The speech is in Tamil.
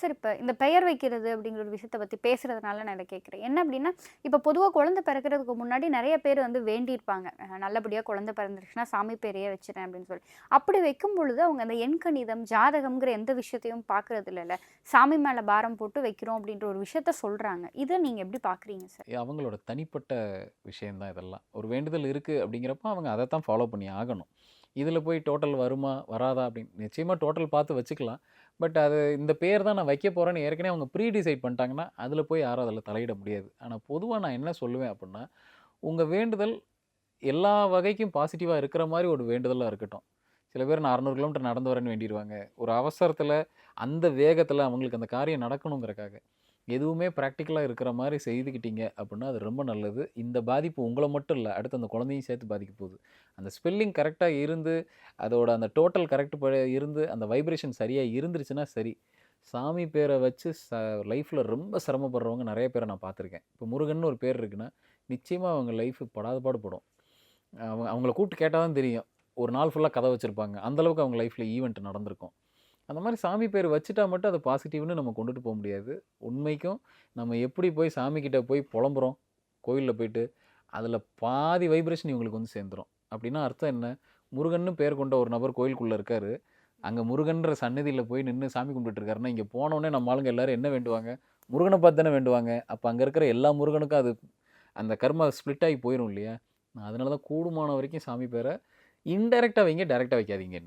சார் இப்போ இந்த பெயர் வைக்கிறது அப்படிங்கிற ஒரு விஷயத்தை பற்றி பேசுகிறதுனால நான் இதை கேட்குறேன். என்ன அப்படின்னா இப்போ பொதுவாக குழந்தை பிறக்கிறதுக்கு முன்னாடி நிறைய பேர் வந்து வேண்டியிருப்பாங்க. நல்லபடியாக குழந்தை பிறந்துருச்சுன்னா சாமி பேரையே வச்சிடறேன் அப்படின்னு சொல்லி. அப்படி வைக்கும் பொழுது அவங்க அந்த எண்கணிதம் ஜாதகம்ங்கிற எந்த விஷயத்தையும் பார்க்குறது இல்லைல்ல சாமி மேலே பாரம் போட்டு வைக்கிறோம் அப்படின்ற ஒரு விஷயத்த சொல்கிறாங்க இதை நீங்கள் எப்படி பார்க்குறீங்க சார்? அவங்களோட தனிப்பட்ட விஷயம்தான் இதெல்லாம். ஒரு வேண்டுதல் இருக்குது அப்படிங்கிறப்ப அவங்க அதை தான் ஃபாலோ பண்ணி ஆகணும். இதில் போய் டோட்டல் வருமா வராதா அப்படின்னு நிச்சயமாக டோட்டல் பார்த்து வச்சுக்கலாம். பட் அது இந்த பேர் தான் நான் வைக்க போகிறேன்னு ஏற்கனவே அவங்க ப்ரீ டிசைட் பண்ணிட்டாங்கன்னா அதில் போய் யாரும் அதில் தலையிட முடியாது. ஆனால் பொதுவாக நான் என்ன சொல்லுவேன் அப்படின்னா உங்கள் வேண்டுதல் எல்லா வகைக்கும் பாசிட்டிவாக இருக்கிற மாதிரி ஒரு வேண்டுதலாக இருக்கட்டும். சில பேர் நான் அறநூறு கிலோமீட்டர் நடந்து வரேன்னு வேண்டிடுவாங்க. ஒரு அவசரத்தில் அந்த வேகத்தில் அவங்களுக்கு அந்த காரியம் நடக்கணுங்கிறக்காக. எதுவுமே ப்ராக்டிக்கலாக இருக்கிற மாதிரி செய்துக்கிட்டீங்க அப்படின்னா அது ரொம்ப நல்லது. இந்த பாதிப்பு உங்களை மட்டும் இல்லை அடுத்து அந்த குழந்தையும் சேர்த்து பாதிக்க போகுது. அந்த ஸ்பெல்லிங் கரெக்டாக இருந்து அதோட அந்த டோட்டல் கரெக்ட் இருந்து அந்த வைப்ரேஷன் சரியாக இருந்துருச்சுன்னா சரி. சாமி பேரை வச்சு ச லைஃப்பில் ரொம்ப சிரமப்படுறவங்க நிறைய பேரை நான் பார்த்துருக்கேன். இப்போ முருகன் ஒரு பேர் இருக்குன்னா நிச்சயமாக அவங்க லைஃப்பு படாத பாடுபடும் அவங்க அவங்கள கூப்பிட்டு கேட்டால் தான் தெரியும். ஒரு நாள் ஃபுல்லாக கதை வச்சுருப்பாங்க. அந்தளவுக்கு அவங்க லைஃப்பில் ஈவெண்ட் நடந்திருக்கும். அந்த மாதிரி சாமி பேர் வச்சுட்டா மட்டும் அதை பாசிட்டிவ்னு நம்ம கொண்டுட்டு போக முடியாது. உண்மைக்கும் நம்ம எப்படி போய் சாமிக்கிட்ட போய் புலம்புறோம் கோயிலில் போயிட்டு அதில் பாதி வைப்ரேஷன் இவங்களுக்கு வந்து சேர்ந்துரும். அப்படின்னா அர்த்தம் என்ன? முருகன்னு பேர் கொண்ட ஒரு நபர் கோயிலுக்குள்ளே இருக்காரு. அங்கே முருகன்ற சன்னதியில் போய் நின்று சாமி கும்பிட்டுருக்காருன்னா இங்கே போனோடனே நம்ம ஆளுங்க எல்லாரும் என்ன வேண்டுவாங்க? முருகனை பார்த்து தானே வேண்டுவாங்க. அப்போ அங்கே இருக்கிற எல்லா முருகனுக்கும் அது அந்த கர்மா ஸ்ப்ளிட் ஆகி போயிடும் இல்லையா? நான் அதனால தான் கூடுமான வரைக்கும் சாமி பேரை இன்டெரக்டாக வைங்க டேரெக்டாக வைக்காதீங்க